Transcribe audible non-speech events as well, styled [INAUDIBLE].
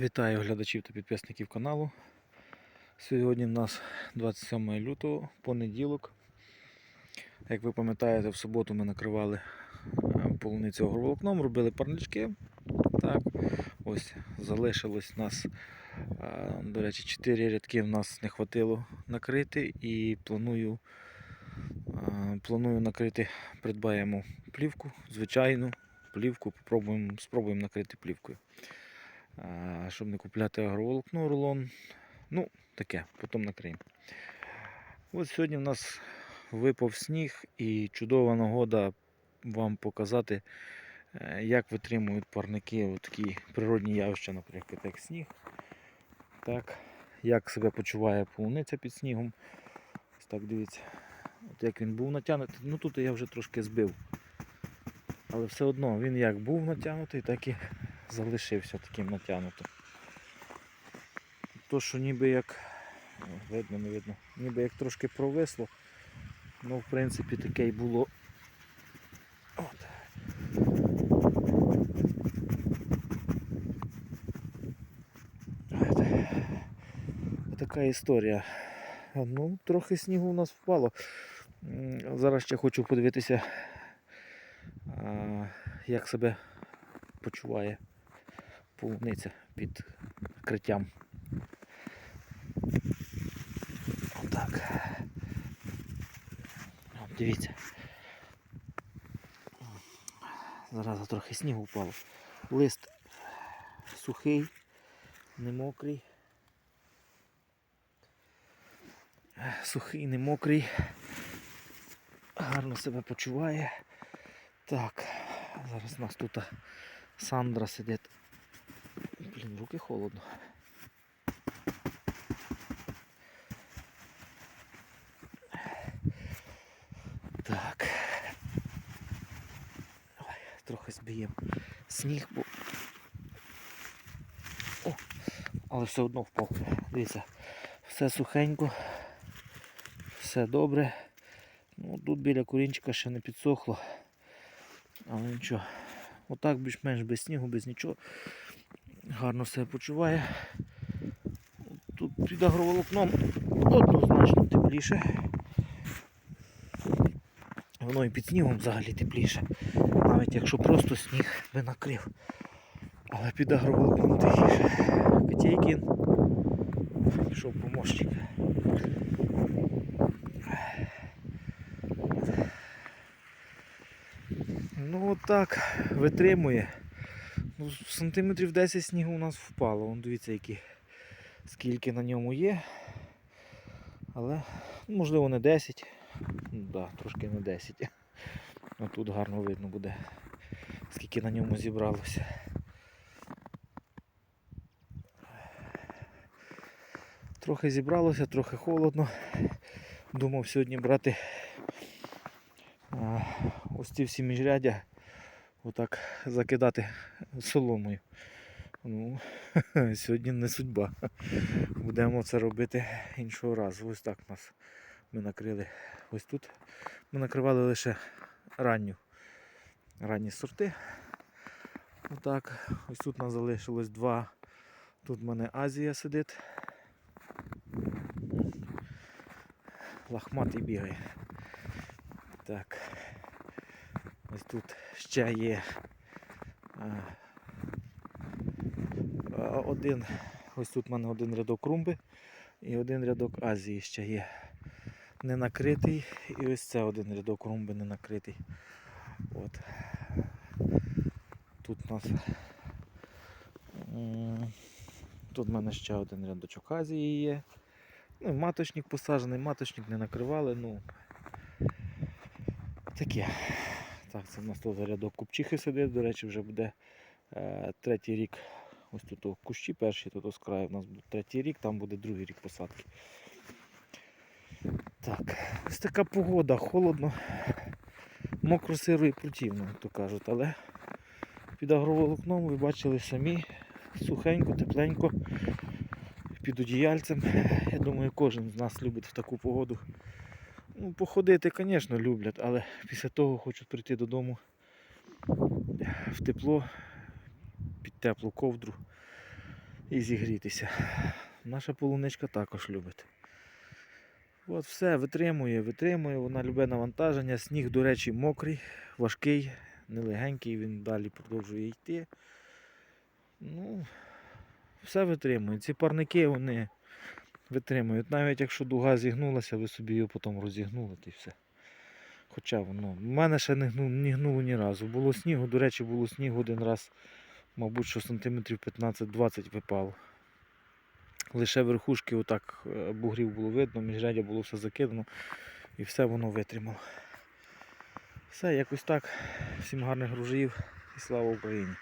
Вітаю глядачів та підписників каналу. Сьогодні в нас 27 лютого, понеділок. Як ви пам'ятаєте, в суботу ми накривали е, полуницю агроволокном, робили парнички. Так, ось залишилось нас, е, до речі, 4 рядки в нас не хватило накрити і планую, е, планую накрити, придбаємо плівку, звичайну плівку, спробуємо накрити плівкою. Щоб не купляти агроволокно, рулон. Ну, таке, потім накриємо. От сьогодні в нас випав сніг і чудова нагода вам показати, е, як витримують парники такі природні явища, наприклад, як сніг. Так, як себе почуває полуниця під снігом. Ось так дивіться. От як він був натягнутий, ну тут я вже трошки збив. Але все одно він як був натягнутий, так і залишився таким натягнутим. То, що ніби як, видно, не видно, ніби як трошки провисло, ну в принципі таке й було. От. От. Така історія. Ну, трохи снігу у нас впало. Зараз ще хочу подивитися, як себе почуває полуниця під накриттям. Отак. От Дивіться. Зараз трохи снігу впало. Лист сухий, не мокрий. Сухий, не мокрий. Гарно себе почуває. Так, зараз у нас тут Сандра сидить. Блін, руки холодно. Так. Ой, трохи зб'ємо сніг, бо. О, але все одно впав. Дивіться, все сухенько, все добре. Ну, тут біля корінчика ще не підсохло. Але нічого. Отак більш-менш без снігу, без нічого. Гарно себе почуває. Тут під агроволокном однозначно тепліше. Воно і під снігом взагалі тепліше. Навіть якщо просто сніг би накрив. Але під агроволокном тихіше. Котейкін пішов помощник. Ну так, витримує. Ну, сантиметрів 10 снігу у нас впало. Вон дивіться, які, скільки на ньому є. Але можливо не 10. Ну, да, трошки не 10. Ну, тут гарно видно буде, скільки на ньому зібралося. Трохи зібралося, трохи холодно. Думав сьогодні брати а, ось ці всі міжрядя отак закидати соломою. Ну, [LAUGHS] сьогодні не судьба. Будемо це робити іншого разу. Ось так нас ми накрили. Ось тут ми накривали лише ранню, ранні сорти. Отак. Ось тут нас залишилось два. Тут в мене Азія сидить. Лахматий бігає. Так. Ось тут ще є а, один, ось тут в мене один рядок румби і один рядок Азії ще є не накритий. І ось це один рядок румби не накритий. От. Тут у нас тут в мене ще один рядочок Азії є. Ну, маточник посаджений, маточник не накривали, ну таке. Так, це в нас тут рядок купчихи сидить, до речі, вже буде е, третій рік. Ось тут кущі перші, тут з краю у нас буде третій рік, там буде другий рік посадки. Так, ось така погода, холодно, мокро сиро і противно, як то кажуть, але під агроволокном ви бачили самі, сухенько, тепленько, під одіяльцем. Я думаю, кожен з нас любить в таку погоду. Ну, походити, звісно, люблять, але після того хочуть прийти додому в тепло, під теплу ковдру і зігрітися. Наша полуничка також любить. От все, витримує, витримує, вона любить навантаження. Сніг, до речі, мокрий, важкий, нелегенький, він далі продовжує йти. Ну, все витримує. Ці парники вони витримують. Навіть якщо дуга зігнулася, ви собі її потім розігнули і все. Хоча воно. в мене ще не гнуло, не гнуло ні разу. Було снігу, до речі, було снігу один раз, мабуть, що сантиметрів 15-20 випало. Лише верхушки отак е, бугрів було видно, міжрядя було все закидано і все воно витримало. Все, якось так. Всім гарних врожаїв і слава Україні!